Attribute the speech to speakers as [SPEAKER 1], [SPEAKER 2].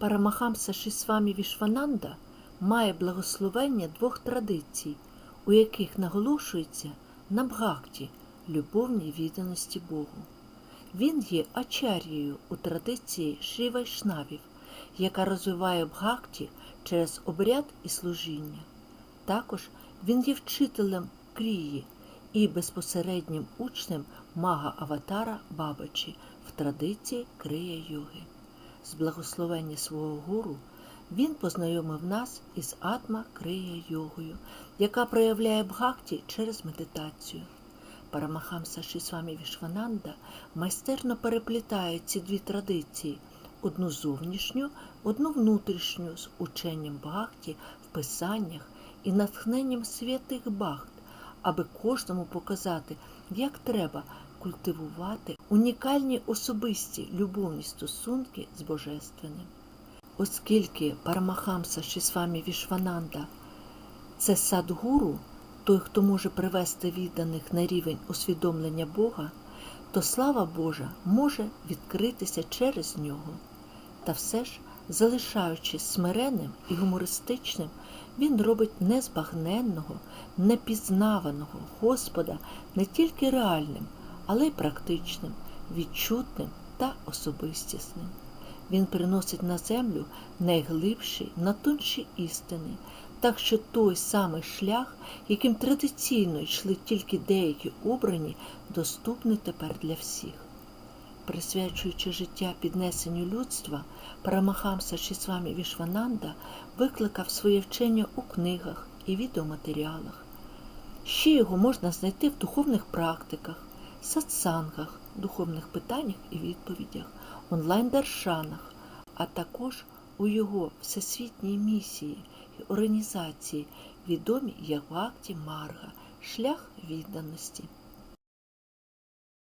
[SPEAKER 1] Парамахамса Шисвамі Вішвананда має благословення двох традицій, у яких наголошується на бхакті – любовній відданості Богу. Він є ачарією у традиції Шрі Вайшнавів, яка розвиває бхакті через обряд і служіння. Також він є вчителем крії і безпосереднім учнем мага Аватара Бабачі в традиції крия йоги. З благословення свого гуру він познайомив нас із атма крия йогою, яка проявляє бхакті через медитацію. Парамахамса Шисвамі Вішвананда майстерно переплітає ці дві традиції одну зовнішню, одну внутрішню з ученням бхакті в писаннях і натхненням святих бхакт, аби кожному показати, як треба культивувати унікальні особисті любовні стосунки з Божественним. Оскільки Парамахамса Шисвамі Вішвананда це садгуру, той, хто може привести відданих на рівень усвідомлення Бога, то слава Божа може відкритися через нього. Та все ж, залишаючись смиренним і гумористичним, він робить незбагненного, непізнаваного Господа не тільки реальним, але й практичним, відчутним та особистісним. Він приносить на землю найглибші, натонші істини, так що той самий шлях, яким традиційно йшли тільки деякі обрані, доступний тепер для всіх. Присвячуючи життя піднесенню людства, Парамахамса Шісвамі Вішвананда викликав своє вчення у книгах і відеоматеріалах. Ще його можна знайти в духовних практиках, сатсангах, духовних питаннях і відповідях, онлайн-даршанах, а також у його всесвітній місії і організації, відомі як Вакті Марга, шлях відданості.